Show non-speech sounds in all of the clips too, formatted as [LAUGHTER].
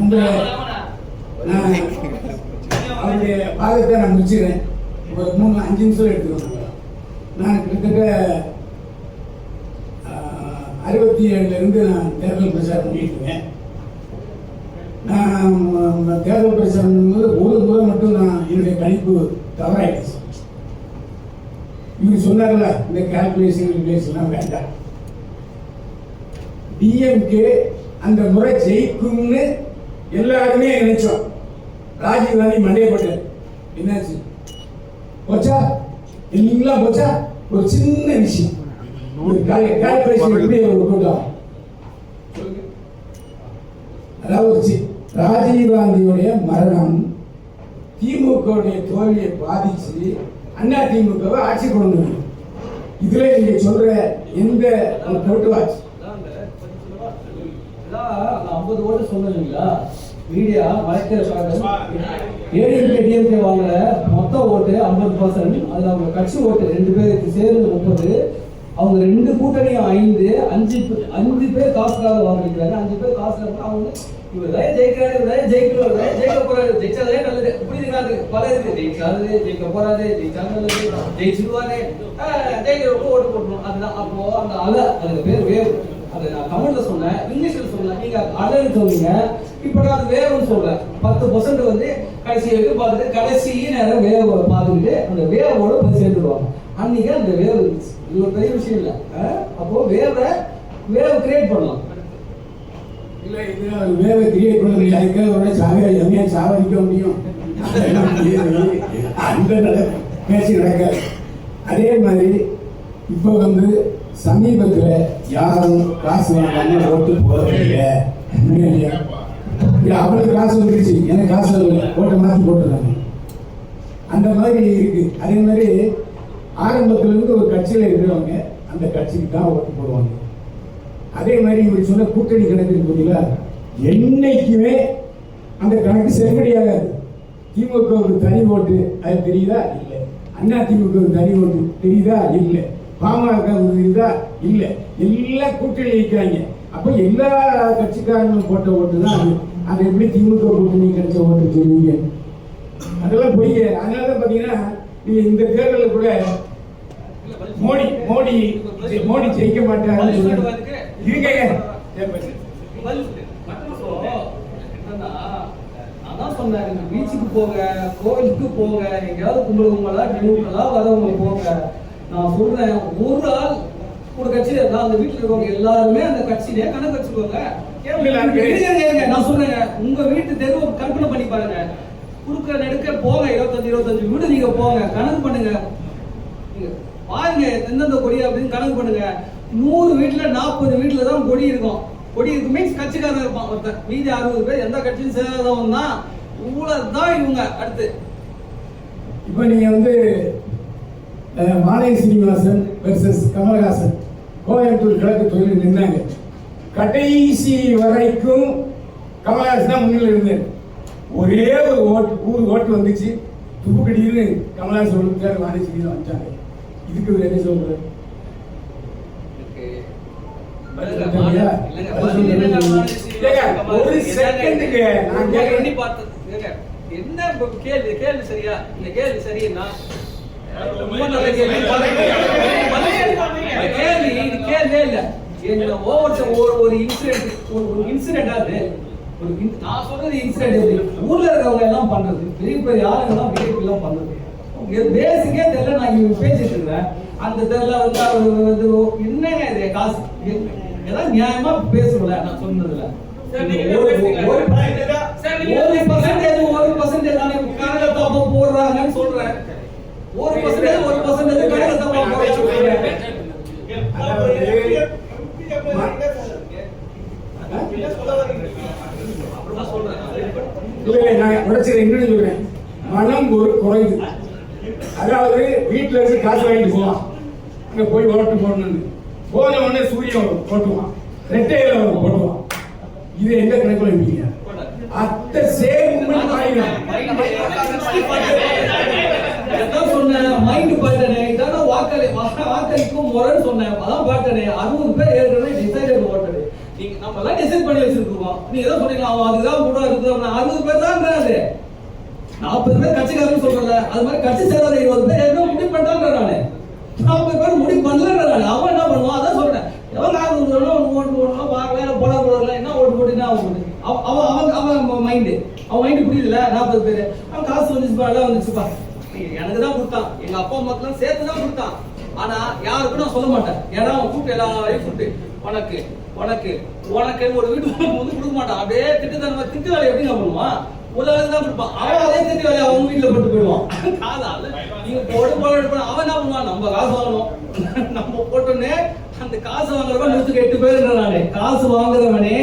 இந்த நான் அவருடைய பாதத்தை நான் முடிச்சுக்கிறேன் ஒரு மூணு அஞ்சு நிமிஷம் எடுத்துக்கணும் நான் கிட்டத்தட்ட அறுபத்தி ஏழுலேருந்து நான் தேர்தல் பிரச்சாரம் பண்ணிட்டு இருக்கேன் நான் தேர்தல் பிரச்சாரம் பண்ணும்போது ஒரு முறை மட்டும் நான் என்னுடைய கணிப்பு தவறாயிடுச்சு. இவர் சொன்னார்ல இந்த கால்குலேஷன் ரிலேஷன்லாம் வேண்டாம் டிஎம்கே அந்த முறை ஜெயிக்கும்னு எல்லாருமே நினைச்சோம். ராஜீவ் காந்தி மண்டையப்பட்டார் என்னாச்சு? போச்சா? இல்லைங்களா போச்சா? ஒரு சின்ன விஷயம். அதாவது ராஜீவ் காந்தியுடைய மரணம் திமுகவுடைய தோல்வியை பாதிச்சு அண்ணா திமுகவை ஆட்சி கொண்டு. இதுல நீங்க சொல்ற எந்த ஒரு போட்டு வாட்ச் ஐம்பது ஓட்டு சொன்னீங்களா மீடியா மறைக்கிற ஏடிஎம்கே டிஎம்கே வாங்குற மொத்த ஓட்டு ஐம்பது பர்சன்ட் அதுல அவங்க கட்சி ஓட்டு ரெண்டு பேருக்கு சேர்ந்து முப்பது. அவங்க ரெண்டு கூட்டணியும் ஐந்து. அஞ்சு பே- அஞ்சு பேர் காசுக்காக வாங்கிக்கிறாங்க அஞ்சு பேர் காசு அவங்க இவர் தான் ஜெயிக்கிறாரு இவர் தான் ஜெயிக்கணும் தான் ஜெயிக்க போறாரு. ஜெயிச்சாலே நல்லது. புரியுதுங்களா பல இருக்கு. ஜெயிச்சாரு ஜெயிக்க போறாரு ஜெயிச்சாலும் நல்லது. ஜெயிச்சிருவாரு. ஆஹ், ஜெயிக்கிறவங்க ஓட்டு போடணும். அதுதான். அப்போ அந்த அலை அதுக்கு பேர் வேவு அதை நான் தமிழ்ல சொன்னேன் இங்கிலீஷ்ல சொன்னேன் நீங்க அலைன்னு சொன்னீங்க. இப்ப நான் அது வேவ்னு சொல்றேன். பத்து பர்சன்ட் வந்து கடைசி வரைக்கும் பார்த்துட்டு கடைசி நேரம் வேவ் பார்த்துக்கிட்டு அந்த வேவோட போய் சேர்ந்துடுவாங்க அன்னைக்கு அந்த வேவ் இது ஒரு பெரிய விஷயம் இல்லை. அப்போ வேவை வேவ் கிரியேட் பண்ணலாம். இல்ல இது வேவை கிரியேட் பண்ண முடியாது அதுக்காக சாக சாவடிக்க முடியும்? [LAUGHS] அந்த பேசி நடக்க அதே மாதிரி இப்போ வந்து சமீபத்தில் யாரும் காசு வாங்காம ஓட்டு போறதில்லை இல்லை அவளுக்கு காசு வந்துருச்சு. எனக்கு காசு வரல. ஓட்டை மாத்தி போட்டுருக்காங்க அந்த மாதிரி இருக்கு. அதே மாதிரி ஆரம்பத்திலிருந்து ஒரு கட்சியில் இருக்கிறவங்க அந்த கட்சிக்கு தான் ஓட்டு போடுவாங்க. அதே மாதிரி இவர் சொன்ன கூட்டணி கணக்கு இருக்குங்களா பார்த்தீங்களா என்னைக்குமே அந்த கணக்கு செல்லுபடியாகாது திமுகவுக்கு தனி ஓட்டு அது தெரியுதா? இல்லை. அண்ணா திமுகவுக்கு தனி ஓட்டு தெரியுதா? இல்லை. பாமகவுக்கு தெரியுதா இல்லை. எல்லாம் கூட்டணி வைக்கிறாங்க அப்ப எல்லா கட்சிக்காரங்களும் போட்ட ஓட்டு தான் அது. அது எப்படி திமுக கூட்டணி கிடைச்ச ஓட்டு சொல்லுவீங்க? அதெல்லாம் பொய் அதனால தான் பார்த்தீங்கன்னா நீங்க இந்த தேர்தலில் கூட மோடி மோடி மோடி ஜெயிக்க சொல்லுங்க. இருங்க அதான் இந்த பீச்சுக்கு போங்க கோவிலுக்கு போங்க எங்கேயாவது கும்பிடுவங்களா நியூங்களா வரவங்க போங்க. நான் சொல்றேன் ஒரு ஆள் ஒரு கட்சி நான் அந்த வீட்டுல இருக்கவங்க எல்லாருமே அந்த கட்சியிலே கணக்கு வச்சுக்கோங்க. நான் சொல்றேங்க. உங்க வீட்டு தெருவை கற்பனை பண்ணி பாருங்க. குறுக்க நெடுக்க போங்க இருபத்தஞ்சு இருபத்தஞ்சு வீடு நீங்க போங்க கணக்கு பண்ணுங்க. பாருங்க எந்தெந்த கொடி அப்படின்னு கணக்கு பண்ணுங்க. நூறு வீட்டுல நாற்பது வீட்டுல தான் கொடி இருக்கும். கொடி இருக்கு மீன்ஸ் கட்சிக்காரன் இருப்பான் ஒருத்தன். மீதி அறுபது பேர் எந்த கட்சியும் சேராதவன் தான். இவ்வளவு தான் இவங்க அடுத்து. இப்போ நீங்க வந்து மாலை சீனிவாசன் வெர்சஸ் கமலஹாசன். கோயம்புத்தூர் கிழக்கு தொழில் நின்னாங்க. கடைசி வரைக்கும் கமலஹாசன் தான் முன்னில் இருந்தார். ஒரே ஒரு ஓட்டு ஊர் ஓட்டு வந்துச்சு. துப்புக்கடின்னு கமலஹாசன் ஒழுங்கார் மாலை சீனிவாசன் வந்துட்டாங்க. இதுக்கு இவர் என்ன சொல்றாரு ஒரு செகண்டுக்கு நான் கேட்கிறேன். என்ன கேள்வி கேள்வி சரியா? இந்த கேள்வி சரியா ரொம்ப நல்ல கேள்வி கேள்வி இது கேள்வியே இல்ல ஓவர் ஒரு ஒரு இன்சிடென்ட் ஒரு ஒரு இன்சிடென்ட் அது ஒரு நான் சொல்றது இன்சிடென்ட் ஊர்ல இருக்கவங்க எல்லாம் பண்றது பெரிய பெரிய ஆளுங்க எல்லாம் பிஜேபி எல்லாம் பண்றது பேசிக்கே தெரியல நான் இங்க பேசிட்டு இருக்கேன் அந்த தெரியல வந்து அவர் வந்து என்னங்க இது காசு ஏதாவது நியாயமா பேசணும்ல நான் சொன்னதுல ஒரு பர்சன்டேஜ் ஒரு பர்சன்டேஜ் தானே கணக்கு தப்பா போடுறாங்கன்னு சொல்றேன். ஒரு பர்சன்டேஜ் ஒரு பர்சன்டேஜ் கணக்கு சம்பளம் சொல்றேன் நான் மனம் ஒரு குறைவு. அதாவது வீட்டுல இருந்து காசு வாங்கிட்டு போவான். அங்க போய் ஓட்டு போடணும்னு. போன உடனே சூரியன் வரும் போட்டுவான் ரெட்டையில வரும் போட்டுவான் இது எந்த கணக்குல இருக்கீங்க? அத்தை சேம் சொன்னேன் மைண்ட் பார்த்தனே இதான வாக்களி வாக்களிக்கும் முறைன்னு சொன்னேன் அதான் பார்த்தனே அறுபது பேர் ஏற்கனவே டிசைடர் ஓட்டடு நீங்க நம்ம எல்லாம் டிசைட் பண்ணி வச்சிருக்கோம்? நீங்க ஏதோ சொன்னீங்க அவன் அதுதான் கூட இருக்குது அறுபது பேர் தான் நாற்பது பேர் கட்சிக்காரன்னு சொல்றல அது மாதிரி கட்சி சேராத இருபது பேர் என்ன முடிவு பண்ணிட்டான்ற நானு நாற்பது பேர் முடிவு பண்ணலன்ற அவன் என்ன பண்ணுவான்? அதான் சொல்றேன். எவன் காசு கொடுக்கணும் அவன் ஓட்டு போடணும்? பார்க்கல போட போடல என்ன ஓட்டு போட்டுன்னா அவன் ஓட்டு. அவன் அவன் அவன் அவன் மைண்டு அவன் மைண்டு புரியுதுல நாற்பது பேர். அவன் காசு வந்துச்சுப்பா எல்லாம் வந்துச்சுப்பா. எனக்கு தான் கொடுத்தான். எங்க அப்பா அம்மாக்கெல்லாம் சேர்த்து தான் கொடுத்தான். ஆனா யாருக்கும் நான் சொல்ல மாட்டேன். ஏன்னா அவன் கூப்பிட்டு எல்லாரையும் கூப்பிட்டு உனக்கு உனக்கு உனக்கு ஒரு வீட்டு வந்து கொடுக்க மாட்டான். அப்படியே திட்டு திட்டு வேலை எப்படி நான் பண்ணுவான் ஒரு தான் கொடுப்பான். அவன் அதே திட்டு வேலையை அவங்க வீட்டுல போட்டு போயிடுவான். காதால. நீங்க போட்டு போட அவன் என்ன பண்ணுவான்? நம்ம காசு வாங்கணும். நம்ம போட்டோன்னே அந்த காசு வாங்குறவன் நூத்துக்கு எட்டு பேர் நானே. காசு வாங்குறவனே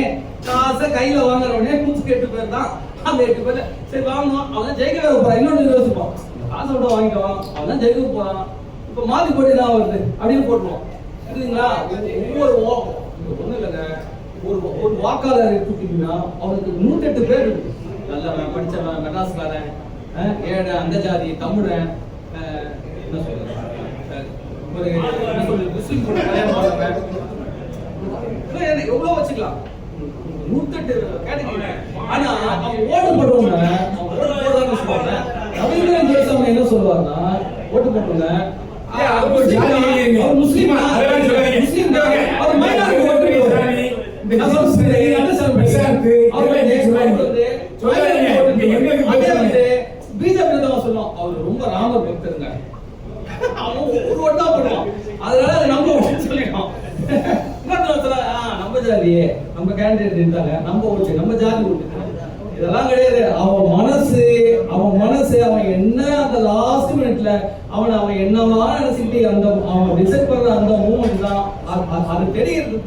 காசை கையில வாங்குறவனே நூத்துக்கு எட்டு பேர் தான். அந்த எட்டு பேர் சரி வாங்கணும். அவன் ஜெயிக்க போறான் இன்னொன்று யோசிப்பான். காசை விட்டு வாங்கிக்கலாம். அவன் தான் ஜெயிக்க போறான். இப்ப மாத்தி போட்டு தான் வருது. அப்படின்னு போட்டுருவான் புரியுதுங்களா? ஒவ்வொரு வா- ஒண்ணும் இல்லைங்க. ஒரு ஒரு வாக்காளர் எடுத்துட்டீங்கன்னா அவனுக்கு நூத்தெட்டு பேர் இருக்கு. நல்லவன் படிச்சவன் மெட்ராஸ்காரன் அஹ், ஏழை அந்த ஜாதி தமிழன் என்ன சொல்றது? ஒரு என்ன சொல்றது? முஸ்லீம் கூட கல்யாணம் பண்ணவன். இன்னும் எவ்வளவு வச்சுக்கலாம். நூத்தெட்டு கேட்டகரி. ஆனா அவன் ஓட்டு போடுறவங்க அவன் ஓட்டு போடுறான்னு சொல்லுவாங்க. ரவீந்திரன் ஜெயசமன் என்ன சொல்லுவாருன்னா ஓட்டு. அவர் முஸ்லீம். முஸ்லீம். அவர் minority ஓட்டு பிஜேபி அவர் ரொம்ப ராமர் பக்தருங்க. அவன் ஒரு ஓட்டு தான் போடுவான். அதனால அது நம்ம ஓட்டு சொல்லிடுவான் இன்னொருத்தர் சொல்ல, ஆ, நம்ம ஜாதி நம்ம கேண்டிடேட் இருந்தாங்க நம்ம ஓட்டு. நம்ம ஜாதி ஓட்டு. இதெல்லாம் கிடையாது. அவன் மனசு அவன் மனசு அவன் என்ன அந்த லாஸ்ட் மினிட்ல அவன் அவன் என்னவா நினைச்சுட்டு அந்த அவன் டிசைட் பண்ற அந்த மூமெண்ட் தான் அது- தெரியுது?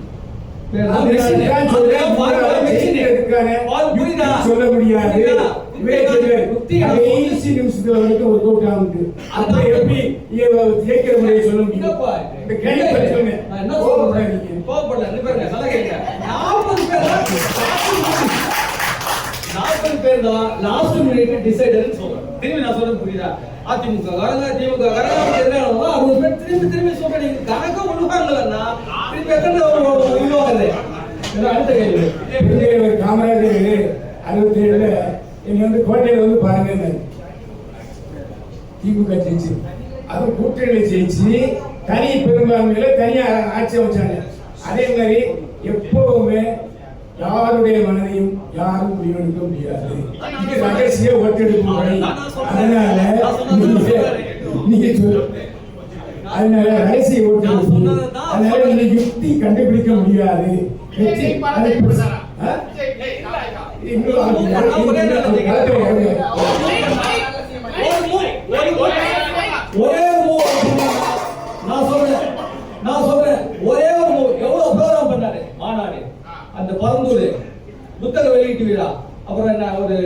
சொல்ல முடியாது. என்ன நல்லா கேளுங்க. 40 பேர். நாற்பது பேர் தான் லாஸ்ட் மினிட் டிசைடர்னு சொல்றேன். திரும்பி நான் சொல்றது புரியுதா? அதிமுக காரங்க, திமுக காரங்க, எதிரானவங்க, அறுபது பேர் திரும்பி திரும்பி சொல்றேன். நீங்க கணக்க உள்வாங்கலைன்னா, திரும்பி எத்தனை உள்~ அடுத்த கேள்வி. காமராஜர் அறுபத்தி ஏழுல என்னை வந்து கோட்டையில வந்து பாருங்க திமுக ஜெயிச்சு அது கூட்டணியில ஜெயிச்சு தனி பெரும்பான்மையில தனியா ஆட்சி அமைச்சாங்க அதே மாதிரி எப்பவுமே யாருடைய மனதையும் யாரும் முடிவெடுக்க முடியாது. இது ரகசிய ஒத்தெடுப்பு முறை. அதனால நீங்க- அதனால ரகசிய ஓட்டு அதனால நீங்க யுக்தி கண்டுபிடிக்க முடியாது. ஒரே பரந்தூர். புத்தக வெளியீட்டு விழா. அப்புறம் என்ன ஒரு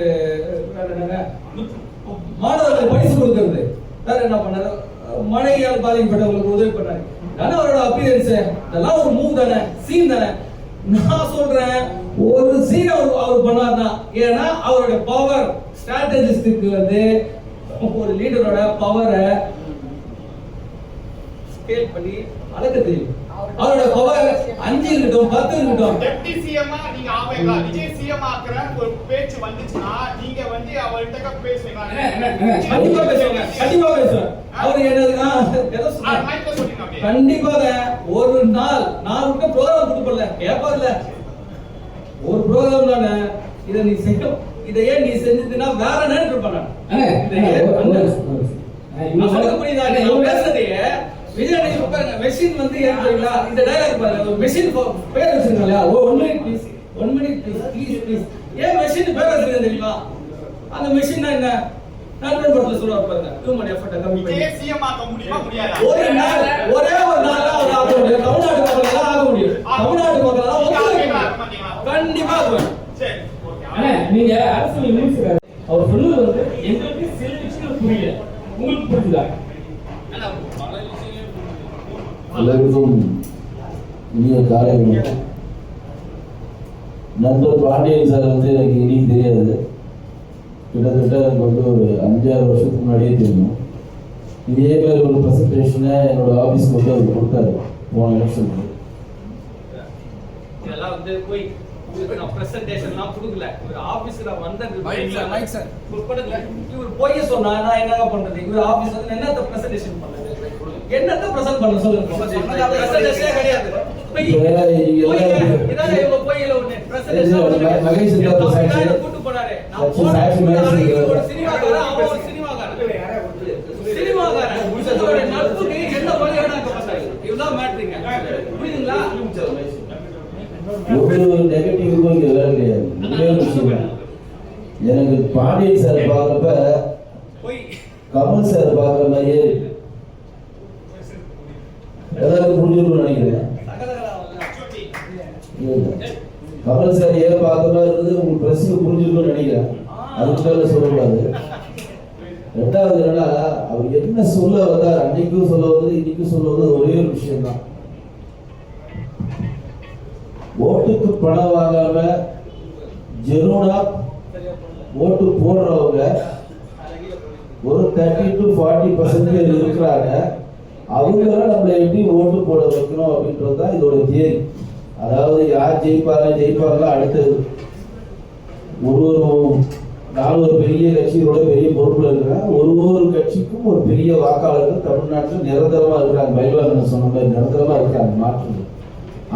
மாணவர்கள் பரிசு கொடுக்கிறது. வேற என்ன பண்ணாரு? மழையால் பாதிக்கப்பட்டவங்களுக்கு உதவி பண்ணாரு. தானே அவரோட அப்பியரன்ஸ் இதெல்லாம் ஒரு மூவ் தானே சீன் தானே. நான் சொல்றேன் ஒரு சீன் அவர் அவர் பண்ணார்னா ஏன்னா அவரோட பவர் ஸ்ட்ராட்டஜிஸ்டுக்கு வந்து ஒரு லீடரோட பவரை ஸ்கேல் பண்ணி அளக்க தெரியும். அவரோட பவர் அஞ்சு இருக்கட்டும் பத்து இருக்கட்டும். டெப்டி சிஎம்மா நீங்க ஆவீங்களா? விஜய் சிஎம் ஆக்குற ஒரு பேச்சு வந்துச்சுன்னா நீங்க வந்து அவர்கிட்ட பேசுவீங்களா? கண்டிப்பா பேசுவாங்க கண்டிப்பா பேசுவேன் அவர் என்னதுன்னா எதை. கண்டிப்பாக ஒரு நாள் நான் விட்ட ப்ரோக்ராம் கொடுப்பல கேட்பார்ல ஒரு ப்ரோக்ராம் தானே இதை நீ செய்யும் இதை ஏன் நீ செஞ்சதுன்னா வேற நேரம் இருப்பேன் நான். சொல்றது புரியுதா? நீ நான் பேசுறதையே விஜய் உட்காருங்க. மெஷின் வந்து ஏன் தெரியுங்களா? இந்த டயலாக் பாருங்க. மெஷின் பேர் வச்சிருக்கீங்களா? ஓ one minute please one minute please please please ஏன் மெஷின் பேர் வச்சிருக்கீங்க தெரியுமா? அந்த மெஷின்னா என்ன? நண்பன் படத்துல சொல்லுவார் பாருங்க. டூ மணி எஃபர்ட் கம்மி பண்ணி. ஒரு நாள் ஒரே ஒரு நாள் அவர் ஆக முடியும் மக்கள் ஆக முடியும் தமிழ்நாட்டு மக்கள்? கண்டிப்பா நீங்க விமர்சிக்கிறாரு அவர் சொன்னது வந்து எங்களுக்கு சில விஷயங்கள் புரியல. உங்களுக்கு புரிஞ்சுதா? எல்லாருக்கும் இனிய காலை நண்பர் பாண்டியன் சார் வந்து எனக்கு இனி தெரியாது. கிட்டத்தட்ட எனக்கு வந்து ஒரு அஞ்சாறு வருஷத்துக்கு முன்னாடியே தெரியும். இதே மாதிரி ஒரு ப்ரெசன்டேஷனை என்னோட ஆஃபீஸ்க்கு வந்து அவர் கொடுத்தாரு. போன எலெக்ஷனுக்கு இதெல்லாம் வந்து போய் பிரசன்டேஷன்லாம் கொடுக்கல. ஒரு ஆபீஸ்க்கு நான் வந்தேன் கொடுக்கல. இவர் பொய்ய சொன்னா நான் என்னங்க பண்றது? இவர் ஆபீஸ் வந்து என்னத்த பிரசன்டேஷன் பண்ணது என்னத்த பிரசன்ட் பண்ண சொல்லுங்க கிடையாது கூட்டு போனாரு. ஒரு சினிமாக்காரன், அவன் ஒரு சினிமாக்காரன். சினிமாக்காரன். உங்களுடைய நட்புக்கு என்ன வழி வேணாலும் பண்ணாரு. இதுதான் மேட்ருங்க. புரியுதுங்களா? ஒரு நெகட்டிவ் இங்க வேற கிடையாது எனக்கு பாண்டியன் சார் பார்க்குறப்ப பொய். கமல் சார் பார்க்குற மாதிரியே இருக்கு எல்லாருக்கும் புரிஞ்சிருக்கும்னு நினைக்கிறேன். கமல் சார் ஏன் பார்த்த மாதிரி இருந்தது உங்க பிரஸ்க்கு புரிஞ்சிருக்கும்னு நினைக்கிறேன். அதுக்கு மேல சொல்லக்கூடாது. ரெண்டாவது என்னன்னா அவர் என்ன சொல்ல வந்தார் அன்னைக்கும் சொல்ல வந்தது இன்னைக்கும் சொல்ல வந்தது ஒரே ஒரு விஷயம் தான் ஓட்டுக்கு பணம் வாங்காம ஜெனூனா ஓட்டு போடுறவங்க ஒரு தேர்ட்டி டு ஃபார்ட்டி பர்சன்ட் இருக்கிறாங்க. அவங்கள நம்மளை எப்படி ஓட்டு போட வைக்கணும் அப்படின்றது தான் இதோட தியரி. அதாவது யார் ஜெயிப்பாங்க ஜெயிப்பாங்களோ அடுத்தது. ஒரு ஒரு நான் ஒரு பெரிய கட்சியோட பெரிய பொறுப்புல இருக்கிறேன் ஒரு ஒரு கட்சிக்கும் ஒரு பெரிய வாக்காளர்கள் தமிழ்நாட்டில் நிரந்தரமா இருக்கிறாங்க. பைலாளர் சொன்ன மாதிரி நிரந்தரமா இருக்காங்க மாற்று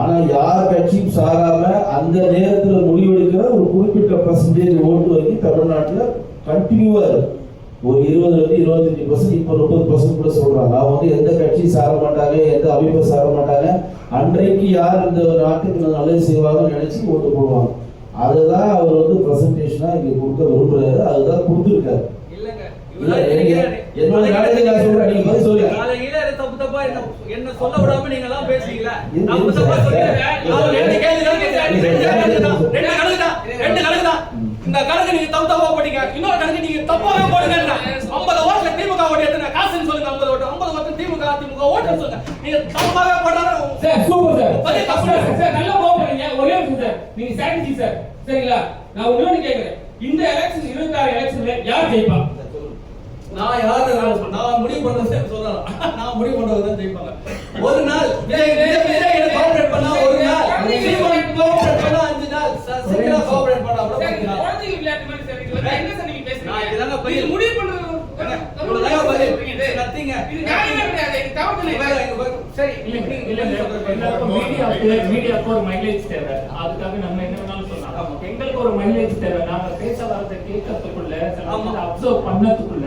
ஆனா யார் கட்சியும் சாராம அந்த நேரத்துல முடிவெடுக்கிற ஒரு குறிப்பிட்ட பர்சன்டேஜ் ஓட்டு வங்கி தமிழ்நாட்டில் கண்டினியூவா இருக்கு. ஒரு இருபதுல இருந்து இருபத்தஞ்சு பர்சன்ட் இப்போ முப்பது பர்சன்ட் கூட சொல்றாங்க. அவங்க வந்து எந்த கட்சியும் சார மாட்டாங்க எந்த அமைப்பை சார மாட்டாங்க அன்றைக்கு யார் இந்த நாட்டுக்கு நல்லது செய்வாங்கன்னு நினைச்சு ஓட்டு போடுவாங்க. அதுதான் அவர் வந்து பிரசன்டேஷனா இங்க கொடுக்க விரும்புறாரு. அதுதான் கொடுத்துருக்காரு. என்னோட- நாளைக்கு நான் சொல்றேன், நீங்க பதில் சொல்லுங்க. காலையில தப்பு தப்பா என்ன என்ன சொல்ல விடாம நீங்க எல்லாம் பேசுறீங்களா இது- தப்பு இது தப்பா சார், சொல்றீங்க இந்த கணக்கு நீங்க தப்பு தப்பா போட்டீங்க இன்னொரு கணக்கு நீங்க தப்பாவே போடுங்க ஐம்பது ஓட்டுல திமுக ஓட்டு எத்தனை காசுன்னு சொல்லுங்க ஐம்பது ஓட்டு ஐம்பது ஓட்டு திமுக அதிமுக ஓட்டுன்னு சொல்லுங்க நீங்க தப்பாவே போட்டாலும் சார் சூப்பர் சார் பதில் தப்பு சார், சார் நல்லா கோபப்படுறீங்க ஒரே நிமிஷம் சார் நீங்க ஸ்ட்ராட்டஜி சார் சரிங்களா நான் இன்னொன்னு கேக்குறேன் இந்த எலெக்ஷன் இருபத்தாறு எலெக்ஷன்ல யார் ஜெயிப்பா நான் யாரு நான் முடிவு பண்றது சொல்லலாம் நான் முடிவு பண்றது தான் ஜெயிப்பாங்க ஒரு நாள் விஜய் விஜய் கோஆபரேட் பண்ணா ஒரு நாள் கோஆபரேட் பண்ணா அஞ்சு நாள் கோஆபரேட் பண்ணா கூட நாள் நான் இதுதாங்க பதில். இவ்வளவுதாங்க பதில். நத்திங்க. சரி. எல்லாருக்கும் மீடியாவுக்கு மீடியாவுக்கு ஒரு மைலேஜ் தேவை அதுக்காக நம்ம என்ன வேணாலும் சொல்லலாம் எங்களுக்கு ஒரு மைலேஜ் தேவை நாங்க பேச வரத கேட்கறதுக்குள்ள. அப்சர்வ் பண்ணதுக்குள்ள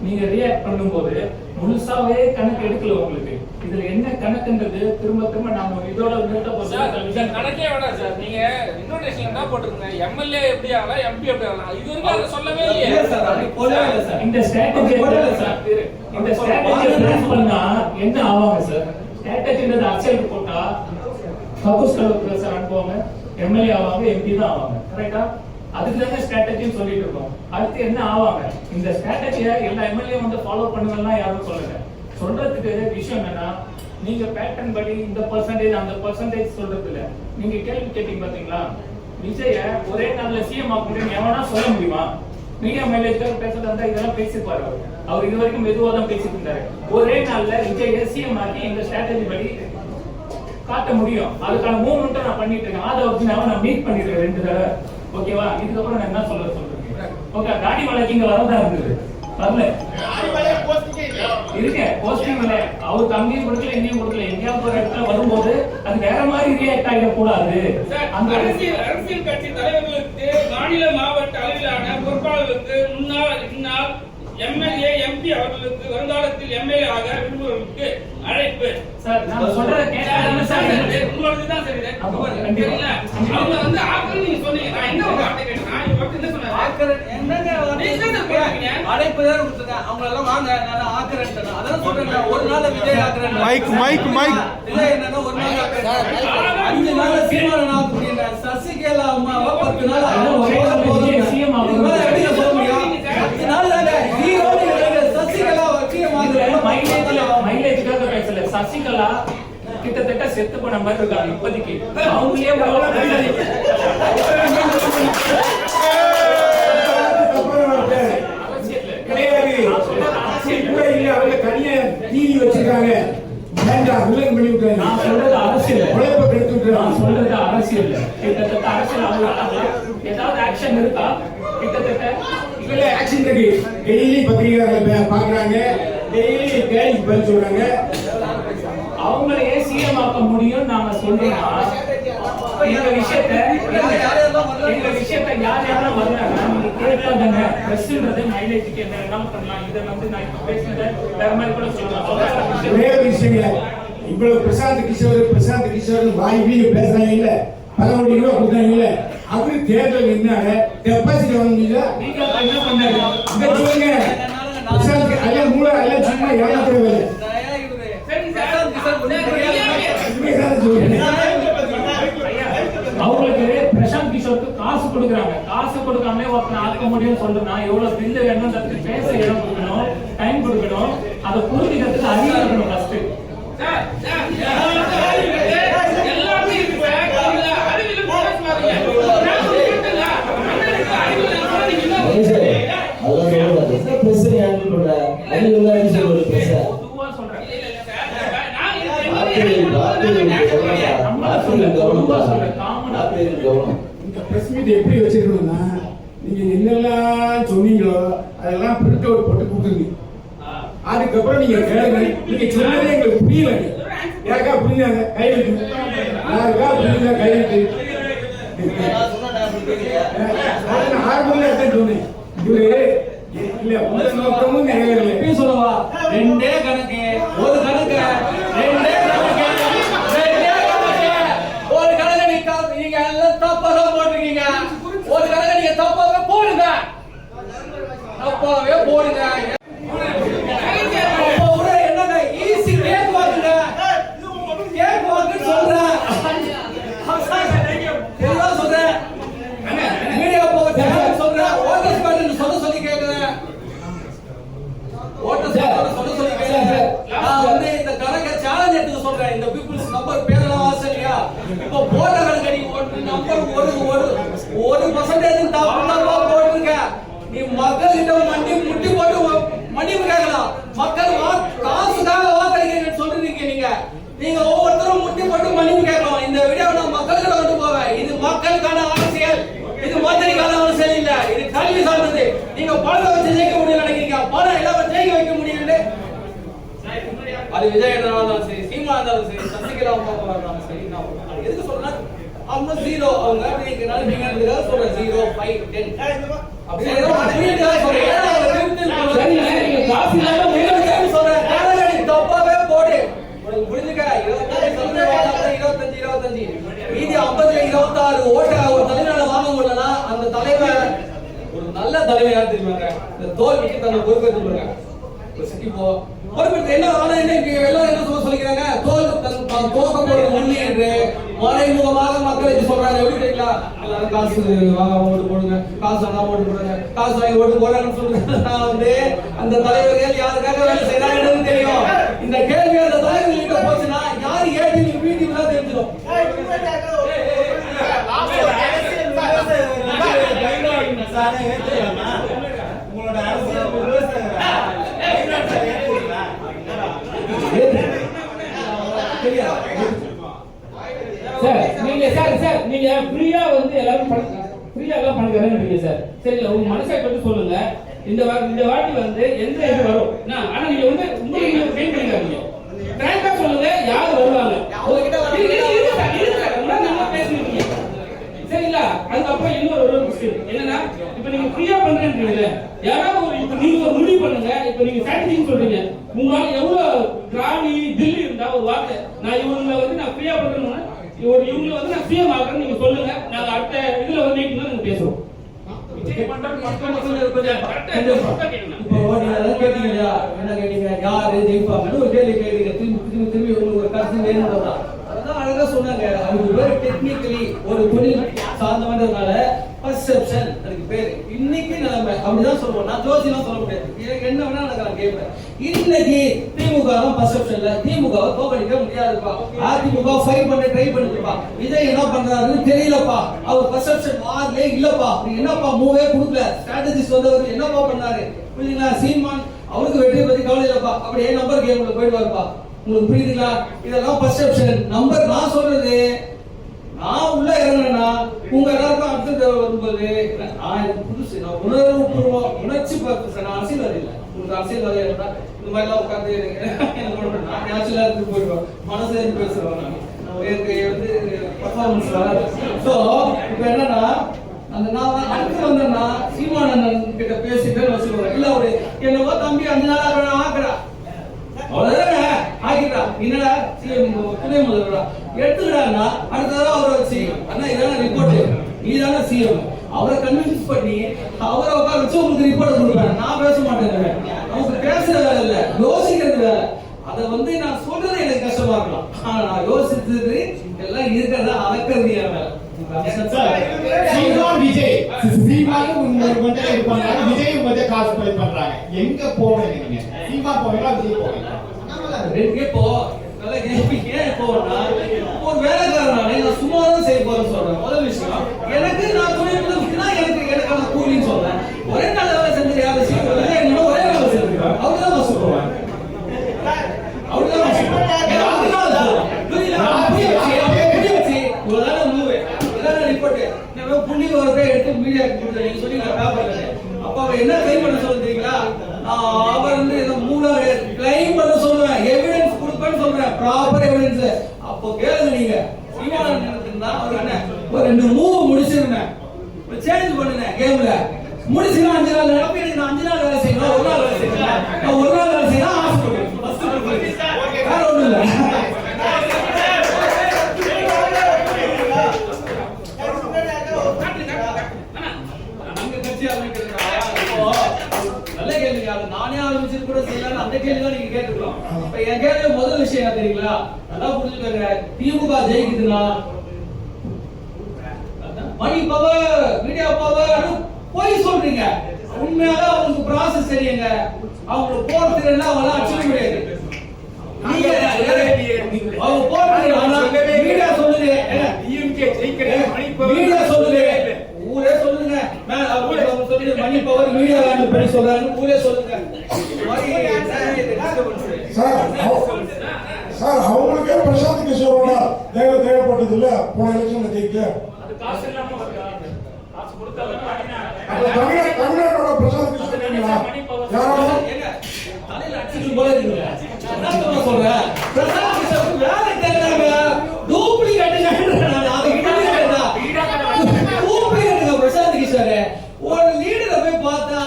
நீங்க ரியாக்ட் பண்ணும்போது முழுசாவே கணக்கு எடுக்கல உங்களுக்கு இதுல என்ன கணக்குன்றது திரும்ப திரும்ப நாம இதோட நிறுத்த போறோம் சார் கணக்கே வேணாம் சார். நீங்க இன்விடேஷன் என்ன போட்டிருக்கீங்க எம்எல்ஏ எப்படி ஆகலாம் எம்பி எப்படி ஆகலாம் இது வரைக்கும் அதை சொல்லவே இல்லையே. இல்ல சார் அப்படி போடவே இல்லை சார். இந்த ஸ்ட்ராட்டஜி சார். இந்த ஸ்ட்ராட்டஜி பிளான் பண்ணா என்ன ஆவாங்க சார்? ஸ்ட்ராட்டஜின்றது அக்செப்ட் போட்டா சப்போஸ் கலர் சார் அனுப்புவாங்க. எம்எல்ஏ ஆவாங்க எம்பி தான் ஆவாங்க. கரெக்டா அதுக்கு தானே ஸ்ட்ராட்டஜின்னு சொல்லிட்டு இருக்கோம். அடுத்து என்ன ஆவாங்க? இந்த ஸ்ட்ராட்டஜியை எல்லா எம்எல்ஏ வந்து ஃபாலோ பண்ணுங்கலாம் யாரும் சொல்லுங்க சொல்றதுக்கு விஷயம் என்னன்னா நீங்க பேட்டர்ன் படி இந்த பர்சன்டேஜ் அந்த பர்சன்டேஜ் சொல்றது இல்ல நீங்க கேள்வி கேட்டீங்க பாத்தீங்களா? விஜய ஒரே நாள்ல சிஎம் ஆக முடியும் எவனா சொல்ல முடியுமா? மீடியா மைலேஜ் பேசுறதா இருந்தா இதெல்லாம் பேசிப்பாரு அவர். அவர் இது வரைக்கும் மெதுவா தான் பேசிட்டு இருந்தாரு. ஒரே நாள்ல விஜய் சிஎம் ஆக்கி இந்த ஸ்ட்ராட்டஜி படி காட்ட முடியும். அதுக்கான மூவ்மெண்ட்டை நான் பண்ணிட்டு இருக்கேன். அதை வச்சு நான் மீட் பண்ணிருக்கேன் ரெண்டு தடவை. ஓகேவா இதுக்கப்புறம் நான் என்ன சொல்ல சொல்றேன்? ஓகே காடி மலைக்கு இங்க வரதா இருந்தது. வரல. இல்லை. இருக்கேன் போஸ்டிங் இல்ல. அவர் அங்கேயும் கொடுக்கல எங்கேயும் கொடுக்கல. எங்கேயாவது ஒரு இடத்துல வரும்போது அது வேற மாதிரி ரியாக்ட் ஆகிடக்கூடாது சார், அந்த அரசியல் அரசியல் கட்சி தலைவர்களுக்கு மாநில மாவட்ட அளவிலான பொறுப்பாளர்களுக்கு முன்னாள் இந்நாள் எம்எல்ஏ எம்பி அவர்களுக்கு வருங்காலத்தில் எம்எல்ஏ ஆக விரும்புவதற்கு அழைப்பு. சார் நான் சொல்றத சார் சார், உங்களுக்கு தான் சரி அவங்க வந்து ஆக்கல் நீங்க சொன்னீங்க. நான் என்ன ஒரு வார்த்தை கேட்டேன் மைக், மைக், மைக். விஜய் என்னன்னா ஒரு நாள் ஆக்கரன் அஞ்சு நாள் ஆக்கக்கூடிய சசிகலா அம்மாவா பத்து நாள் சசிகலா கிட்டத்தட்ட செத்து போன மாதிரி இருக்காங்க இப்போதைக்கு அவங்களே ஒரு கிடையாது கூட இல்ல அவங்க தனியா டிவி வச்சிருக்காங்க. வேண்டாம் வில்லன் பண்ணி விட்டாங்க நான் சொல்றது அரசியல். உழைப்ப கெடுத்து நான் சொல்றது அரசியல். ஆக்ஷன் இருக்கா. கிட்டத்தட்ட. இதுல ஆக்ஷன் இருக்கு டெய்லி பத்திரிகையாளர்கள் பாக்குறாங்க டெய்லி கேள்வி பதில் சொல்றாங்க. அவங்களையே சிஎம் ஆக்க முடியும் நாம சொல்றோம்னா இந்த விஷயத்த இந்த- விஷயத்த கேட்காதங்க பிரஸ்ன்றது மைலேஜுக்கு என்ன வேணாலும் பண்ணலாம்? இதை வந்து நான் இப்ப பேசினதை வேற மாதிரி கூட சொல்லலாம். ஒரே விஷயங்க. இவ்வளவு பிரசாந்த் கிஷோர் பிரசாந்த் கிஷோர் வாய் வீடு பேசுறாங்க இல்ல. பல கோடி ரூபாய் கொடுத்தாங்க இல்ல. அவரு தேர்தல் நின்னாங்க டெபாசிட் வாங்குனீங்களா நீங்க அப்ப என்ன பண்ணாரு? அங்க சொல்லுங்க. பிரசாந்த் அல்ல மூளை அல்ல சும்மா ஏமாத்துற வேலை சரி சார். உண்மைதான் சொல்லுங்க. ஐயா, அவங்களுக்கு சொல்லிட்டு காசு கொடுக்குறாங்க காசு கொடுக்காமலே ஒருத்தனை ஆக்க முடியும்னு சொல்லுனா எவ்வளவு பில்லு வேணும்ன்றது பேச இடம் கொடுக்கணும் டைம் கொடுக்கணும் அதை புரிஞ்சுக்கிறதுக்கு அறிவு இருக்கணும் ஃபர்ஸ்ட் சார் சார் எல்லாமே அறிவு இருக்கு எல்லாமே இருக்கு சார் இல்ல அறிவில போனஸ் மாதிரி நான் சொல்லிட்டேன்ல அண்ணனுக்கு அறிவு இல்லைன்னா நீங்க என்ன மகேஷே, அதெல்லாம் சொல்லக்கூடாது. என்ன பிரச்சனை handle பண்ற? அறிவு இல்லாத சொல்றது பேச. பொதுவா சொல்றேன் இல்ல இல்ல சார் நான் இது வார்த்தைகள், வார்த்தைகள் கவனமா. வார்த்தைகள் கவனமா. வார்த்தைகள் கவனம். இந்த பிரஸ் மீட் எப்படி வச்சிருக்கணும்னா நீங்க என்னெல்லாம் சொன்னீங்களோ அதெல்லாம் பிரிண்ட் அவுட் போட்டு கொடுத்துருங்க அதுக்கப்புறம் நீங்க கேளுங்க நீங்க சொன்னதே எங்களுக்கு புரியல. யாருக்கா புரிஞ்சாங்க கை வைக்கு யாருக்கா புரியல? கை வைக்கு அதை சொன்னேன். இவரு இல்ல உங்க நோக்கமும் நிறைவேறல எப்பயும் சொல்லவா? ரெண்டே கணக்கு. ஒரு கணக்கு. ரெண்டே கணக்கு. ரெண்டே கணக்கு. ஒரு கணக்கு நீங்க நீங்க எல்லாம் தப்பா தான் போட்டிருக்கீங்க. ஒரு கணக்கு நீங்க தப்பாவே போடுங்க. தப்பாவே போடுங்க அப்போ கூட என்னங்க ஈஸி கேக் வாங்குங்க கேக் வாங்குன்னு சொல்றேன் தெளிவா சொல்றேன் மீடியா போக சொல்றேன் ஓகே சொல்ல சொல்லி கேட்கிறேன் ஓட்ட சொல்ல சொல்ல சொல்லி கேளுங்க. நான் வந்து இந்த கணக்கை challenge எடுத்துக்க சொல்றேன். இந்த people's number பேரெல்லாம் வாசம் இல்லையா? இப்போ போட்ட கணக்கை நீ ஒரு number ஒரு ஒரு ஒரு பர்சன்டேஜ் தப்பு போட்டுருக்க நீ நீ மக்கள்கிட்ட மண்டி முட்டி போட்டு ஒ- மன்னிப்பு கேட்கலாம். மக்கள் வா- காசுக்காக வாக்களிக்கிறீங்கன்னு சொல்றீங்க நீங்க. நீங்க ஒவ்வொருத்தரும் முட்டி போட்டு மன்னிப்பு கேட்கணும். இந்த வீடியோ நான் மக்கள்கிட்ட வந்து போவேன். இது மக்களுக்கான அரசியல். இது மந்திரிக்கான அரசியல் இல்ல. இது கல்வி சார்ந்தது. நீங்க பணத்தை வச்சு ஜெயிக்க முடியும் நினைக்கிறீங்க. பணம் எல்லாம் ஜெயிக்க வைக்க முடியும்னு அது விஜய் இருந்தாலும் சரி சீமா இருந்தாலும் சரி சசிகலா இருந்தாலும் சரி நான் எதுக்கு சொல்றேன் அவங்க ஜீரோ அவங்க நீங்க நினைப்பீங்க சொல்றேன் ஜீரோ ஃபைவ் டென் இருபத்தாறு ஓட்ட ஒரு தலைவரால வாங்க முடியலன்னா அந்த தலைவர் ஒரு நல்ல தலைவர் யார் தெரியுமாங்க இந்த தோல்விக்கு தன்னை பொறுப்பேற்று பாருங்க ஒரு சிட்டி போ என்ன ஆனா என்ன இங்க எல்லாம் என்ன சொல்ல சொல்லிக்கிறாங்க தோல் தோக்க போறது உண்மை என்று மறைமுகமாக மக்களுக்கு சொல்றாங்க எப்படி எல்லாரும் காசு வாங்க ஓட்டு போடுங்க காசு வாங்க ஓட்டு போடுங்க காசு வாங்கி ஓட்டு போடுங்கன்னு சொல்றாங்க நான் வந்து அந்த தலைவர்கள் யாருக்காக வேலை செய்யறாங்கன்னு தெரியும் இந்த கேள்வி அந்த தலைவர்கள் கிட்ட போச்சுன்னா யாரு ஏடி மீட்டிங் தான் தெரிஞ்சிடும் சார் நீங்க சார் சார் நீங்க ஃப்ரீயா வந்து எல்லாரும் ஃப்ரீயா எல்லாம் பண்ணுறேன்னு சார் சரி உங்க மனசை பற்றி சொல்லுங்க. இந்த வா- இந்த வாட்டி வந்து எந்த இது வரும்? ஆனா நீங்க வந்து உங்களுக்கு நீங்க ட்ரெயின் பண்ணிக்காதீங்க. ஃப்ராங்கா சொல்லுங்க யார் வருவாங்க? சரிங்களா? அதுக்கப்புறம் இன்னொரு ஒரு விஷயம் என்னன்னா இப்ப நீங்க ஃப்ரீயா பண்றீங்க யாராவது ஒரு இப்ப நீங்க ஒரு முடிவு பண்ணுங்க. இப்ப நீங்க ஸ்ட்ராட்டஜின்னு சொல்றீங்க. உங்களால எவ்வளவு இருந்தா ஒரு வார்த்தை. நான் இவங்களை வந்து நான் ஃப்ரீயா பண்றேன்னு ஒரு இவங்களை வந்து நான் ஃப்ரீயா ஆகுறேன்னு நீங்க சொல்லுங்க. நாங்க அடுத்த இதுல வந்து மீட்டிங்ல நாங்க பேசுவோம். என்ன கேட்டீங்க? யாரு? ஜெயிப்பாங்கன்னு ஒரு கேள்வி கேட்டீங்க. திரும்பி திரும்பி உங்களுக்கு ஒரு கருத்து வேணும்னா அதான் அழகா சொன்னாங்க. அதுக்கு பேர் டெக்னிக்கலி ஒரு தொழில் சார்ந்தவன்றதுனால பர்செப்ஷன் அதுக்கு பேரு இன்னைக்கு நிலைமை. அப்படிதான் சொல்லுவோம் நான் ஜோசிலாம் சொல்ல முடியாது. என்ன வேணா எனக்கு கேட்பேன் இன்னைக்கு திமுக தான் பர்செப்ஷன்ல திமுக தோக்கடிக்க முடியாதுப்பா. அதிமுக ஃபைட் பண்ண ட்ரை பண்ணிருப்பா விஜய் என்ன பண்றாருன்னு தெரியலப்பா. அவர் பர்செப்ஷன் மாறலே இல்லப்பா. நீ என்னப்பா மூவே கொடுக்கல. ஸ்ட்ராட்டஜிஸ்ட் வந்தவர் என்னப்பா பண்ணாரு? புரியுதுங்களா சீமான்? அவருக்கு வெற்றி பத்தி கவலை இல்லப்பா. அப்படியே நம்பர் கேம்ல போயிட்டு வரப்பா உங்களுக்கு புரியுதுங்களா? இதெல்லாம் பர்செப்ஷன் நம்பர் நான் சொல்றது நான் உள்ள இறங்கினா உங்க எல்லாருக்கும் அடுத்த வரும்போது நான் இது புதுசு நான் உணர்வு பூர்வம் உணர்ச்சி பார்த்து நான் அரசியல்வாதி இல்லை. உங்களுக்கு அரசியல்வாதி இருந்தா இந்த மாதிரி எல்லாம் உட்காந்து நான் நேச்சுரலா இருந்து போயிடுவேன். மனசு இருந்து பேசுறேன் நான். எனக்கு வந்து பர்ஃபார்மன்ஸ் வராது. ஸோ இப்போ என்னன்னா அந்த நான் அடுத்து வந்தேன்னா சீமானந்தன் கிட்ட பேசிட்டு வச்சுருவேன் இல்ல அவரு என்னவோ தம்பி அஞ்சு நாள் ஆக்குறா. அவ்வளவுதானே? என்னடா? துணை முதல்வரா? எடுத்துக்கிறான்னா அடுத்த தடவை அவரை வச்சு அண்ணா இதான ரிப்போர்ட் நீ தானே சிஎம் அவரை கன்வின்ஸ் பண்ணி அவரை உட்கார வச்சு உங்களுக்கு ரிப்போர்ட் கொடுப்பேன். நான் பேச மாட்டேன் நமக்கு பேசுற வேலை இல்ல. யோசிக்கிறது வேலை. அதை வந்து நான் சொல்றது எனக்கு கஷ்டமா இருக்கலாம். ஆனா நான் யோசிச்சது எல்லாம் இருக்கிறத அளக்கிறது என் வேலை விஜய். சீமானும் உங்களுக்கு மட்டும் இது பண்றாங்க விஜய் மட்டும் காசு பே பண்றாங்க. எங்க போவீங்க நீங்க? சீமா போவீங்களா விஜய் போவீங்களா? ரெண்டு இப்போ நல்லா கேட்பீங்க ஏன் ஒரு வேலைக்காரன் நான் சும்மா தான் செய்ய போறேன்னு சொல்றேன். முதல் விஷயம் எனக்கு நான் துணை எனக்கு எனக்கான கூலின்னு சொல்றேன். ஒரே நாள் வேலை செஞ்சு யாரும் என்னோட ஒரே வேலை அவங்க தான் வசூல் போவாங்க அவங்க தான் புள்ளி எடுத்து கொடுத்தேன். நீங்க சொன்னீங்க பேப்பர்ல. அப்ப அவர் என்ன கிளைம் பண்ண சொல்றீங்களா ஆஹ் அவர் வந்து ஏதோ மூணாவது கிளைம் பண்ண சொல்லுவேன். கொடுப்பேன்னு சொல்றேன். ப்ராப்பர் எவிடன்ஸ் அப்போ கேளுங்க நீங்க. சீமானந்தன் இருந்தா அவர் என்ன? ஒரு ரெண்டு மூவ் முடிச்சிருந்தேன். ஒரு சேஞ்ச் பண்ணுனேன் கேம்ல. முடிச்சுனா அஞ்சு நாள் நடப்பு எனக்கு நான் அஞ்சு நாள் வேலை செய்யணும் ஒரு நாள் வேலை செய்யணும் நான் ஒரு நாள் வேலை செய்யணும் ஆசைப்படுவேன் வேற ஒண்ணும் இல்லை அது நானே ஆரம்பிச்சது கூட செய்யலாம்னு அந்த கேள்வி தான் நீங்க கேட்டுக்கலாம். இப்ப என் கேள்வி முதல் விஷயம் என்ன தெரியுங்களா? நல்லா புரிஞ்சுக்கோங்க. திமுக ஜெயிக்குதுன்னா, மணி பவர் மீடியா பவர் போய் சொல்றீங்க. உண்மையாக அவங்களுக்கு ப்ராசஸ் தெரியுங்க. அவங்க போறது எல்லாம் அவங்க அடிச்சுக்க முடியாது. அவங்க போறது மீடியா பவர் மீடியா சொல்லுது ஊரே சொல்லுங்க மேல சொல்லுது மணி பவர் மீடியா வேணும் பண்ணி சொல்றாங்க ஊரே சொல்லுங்க. சார் சார் அவங்களுக்கே பிரசாந்த் கிஷோரோட தேவை தேவைப்பட்டது இல்ல போன எலெக்ஷன்ல ஜெயிக்க அது காசு இல்லாம வருதா காசு கொடுத்தாலும் அப்ப தமிழ்நாடு தமிழ்நாட்டோட பிரசாந்த் கிஷோர்? யாராவது போல இருக்குங்க. சொல்றேன்? பிரசாந்த் கிஷோருக்கு வேலை தேடுறாங்க. duplicate ங்கன்றேன் நானு. அது duplicate தான். duplicate ங்க பிரசாந்த் கிஷோர். ஒரு leader-அ போய் பார்த்தா,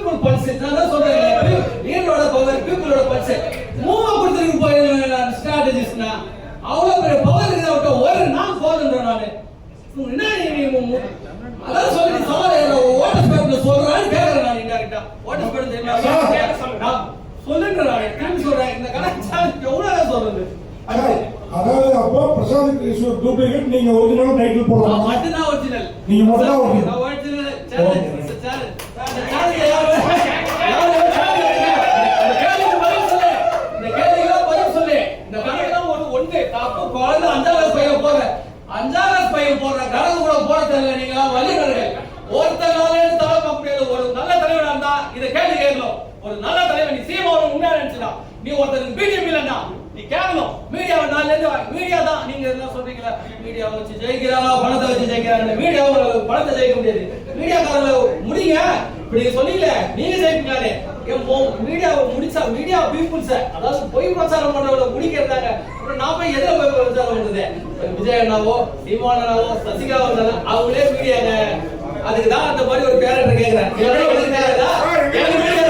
நான் people pulse, நான் தான் சொல்றேன். leader-ஓட power, people-ஓட pulse. move அ கொடுத்துட்டு போயிருவேன் நான் strategist னா. அவ்வளவு பெரிய power இருக்குது அவர்ட்ட. ஒரு நாள் போதுன்றேன் நானு. என்ன அதான் சொல்லி நீ சொல்ல ஓட்டஸ் பேப்பர்ல சொல்றான்னு கேக்குறேன் நான் இன்டெரக்டா ஓட்டஸ் பேப்பர் தெரியுமா நான் சொல்லுங்க நான் திரும்பி சொல்றேன் இந்த எவ்வளவு நேரம் சொல்றது அதாவது அப்போ பிரசாந்த் கிஷோர் டூப்ளிகேட் நீங்க ஒரிஜினல் டைட்டில் நான் போடலாம் மட்டும்தான் ஒரிஜினல் நீங்க மட்டும்தான். நான் ஒரிஜினல் சேலஞ்ச் சேலஞ்ச் சேலஞ்ச் யாரு யாரு இந்த கேள்விக்கு பதில் சொல்லு இந்த கேள்விக்கு பதில் சொல்லு இந்த கணக்கு தான் ஒரு ஒன்று தப்பு குழந்தை அஞ்சாம் கிளாஸ் பையன் போற அஞ்சாம் கிளாஸ் பையன் போடுற கணக்கு கூட போட தெரியல நீங்க வழிநர்கள் ஒருத்தனால தலை பார்க்க முடியாது ஒரு நல்ல தலைவனா இருந்தா இதை கேள்வி கேட்கணும். ஒரு நல்ல தலைவன் நீ சீமா ஒரு உண்மையா நினைச்சுடா. நீ ஒருத்தருக்கு பிஜேபி இல்லைன்னா நீ கேட்கணும். மீடியாவை நாள்ல இருந்து மீடியா தான். நீங்க என்ன சொல்றீங்களா? மீடியாவை வச்சு ஜெயிக்கிறாங்க பணத்தை வச்சு ஜெயிக்கிறாங்க மீடியாவை பணத்தை ஜெயிக்க முடியாது. மீடியாக்காரங்கள முடிங்க. இப்படி நீங்க சொன்னீங்களே நீங்க ஜெயிப்பீங்களே மீடியாவை முடிச்சா மீடியா பீப்புள்ஸ் அதாவது பொய் பிரச்சாரம் பண்றவங்க முடிக்கிறாங்க அப்புறம் நான் போய் எதிர போய் பிரச்சாரம் பண்றது? விஜய் அண்ணாவோ சீமான் அண்ணாவோ சசிகலா வந்தாலும் அவங்களே மீடியாங்க அதுக்கு தான் அந்த மாதிரி ஒரு கேரக்டர் கேக்குறேன் Amen.